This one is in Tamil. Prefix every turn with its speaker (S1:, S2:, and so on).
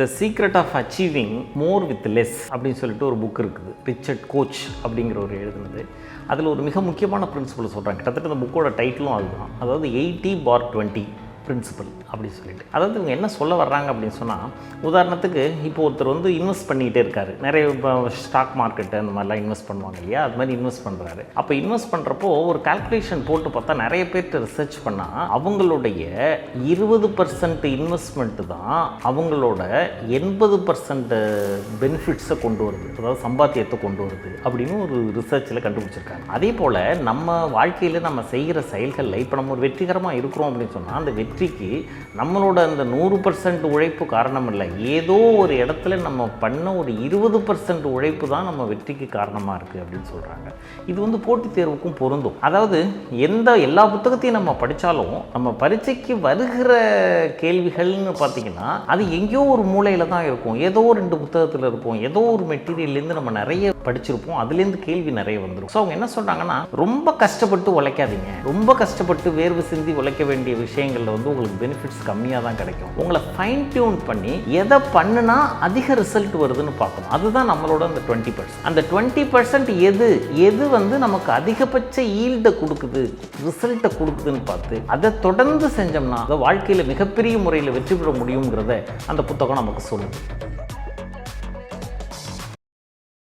S1: The secret of achieving more with less அப்படின்னு சொல்லிட்டு ஒரு புக் இருக்குது. ரிச்சர்ட் கோச் அப்படிங்கிற ஒரு எழுதுனது. அதில் ஒரு மிக முக்கியமான பிரின்சிபல் சொல்கிறாங்க கிட்டத்தட்ட இந்த புக்கோட டைட்டிலும் அதுதான். அதாவது எயிட்டி பார் டுவெண்ட்டி பிரின்சிபல் அப்படின்னு சொல்லிட்டு. அதாவது இவங்க என்ன சொல்ல வர்றாங்க அப்படின்னு சொன்னால் உதாரணத்துக்கு இப்போ ஒருத்தர் வந்து இன்வெஸ்ட் பண்ணிகிட்டே இருக்காரு. நிறைய இப்போ ஸ்டாக் மார்க்கெட்டு அந்த மாதிரிலாம் இன்வெஸ்ட் பண்ணுவாங்க இல்லையா? அது மாதிரி இன்வெஸ்ட் பண்ணுறாரு அப்போ இன்வெஸ்ட் பண்ணுறப்போ ஒரு கால்குலேஷன் போட்டு பார்த்தா நிறைய பேர்கிட்ட ரிசர்ச் பண்ணால் அவங்களுடைய இருபது பர்சன்ட் இன்வெஸ்ட்மெண்ட்டு தான் அவங்களோட எண்பது பர்சன்ட் பெனிஃபிட்ஸை கொண்டு வருது. அதாவது சம்பாத்தியத்தை கொண்டு வருது அப்படின்னு ஒரு ரிசர்ச்சில் கண்டுபிடிச்சிருக்காங்க. அதே போல் நம்ம வாழ்க்கையில் நம்ம செய்கிற செயல்களில் இப்போ நம்ம ஒரு வெற்றிகரமாக இருக்கிறோம் அப்படின்னு சொன்னால் அந்த வெற்றி வெற்றிக்கு நம்மளோட அந்த நூறு பர்சன்ட் உழைப்பு காரணம் இல்லை ஏதோ ஒரு இடத்துல நம்ம பண்ண ஒரு இருபது பர்சன்ட் உழைப்பு தான் நம்ம வெற்றிக்கு காரணமாக இருக்குது அப்படின்னு சொல்கிறாங்க இது வந்து போட்டித் தேர்வுக்கும் பொருந்தும். அதாவது எந்த எல்லா புத்தகத்தையும் நம்ம படித்தாலும் நம்ம பரீட்சைக்கு வருகிற கேள்விகள்னு பார்த்தீங்கன்னா அது எங்கேயோ ஒரு மூலையில் தான் இருக்கும். ஏதோ ரெண்டு புத்தகத்தில் இருக்கும் ஏதோ ஒரு மெட்டீரியல்லேருந்து நம்ம நிறைய படிச்சிருப்போம். அதுலேருந்து கேள்வி நிறைய வந்துடும் ஸோ அவங்க என்ன சொல்கிறாங்கன்னா ரொம்ப கஷ்டப்பட்டு உழைக்காதீங்க. ரொம்ப கஷ்டப்பட்டு வேர்வு சிந்தி உழைக்க வேண்டிய விஷயங்களில் வந்து உங்களுக்கு பெனிஃபிட்ஸ் கம்மியாக தான் கிடைக்கும். உங்களை ஃபைன் டியூன் பண்ணி எதை பண்ணுனா அதிக ரிசல்ட் வருதுன்னு பார்க்கணும். அதுதான் நம்மளோட அந்த டுவெண்ட்டி பர்சன்ட் அந்த டுவெண்ட்டி பர்சன்ட் எது? எது வந்து நமக்கு அதிகபட்ச ஈல்டை கொடுக்குது ரிசல்ட்டை கொடுக்குதுன்னு பார்த்து அதை தொடர்ந்து செஞ்சோம்னா அதை வாழ்க்கையில் மிகப்பெரிய முறையில் வெற்றி பெற முடியுங்கிறத அந்த புத்தகம் நமக்கு சொல்லுது.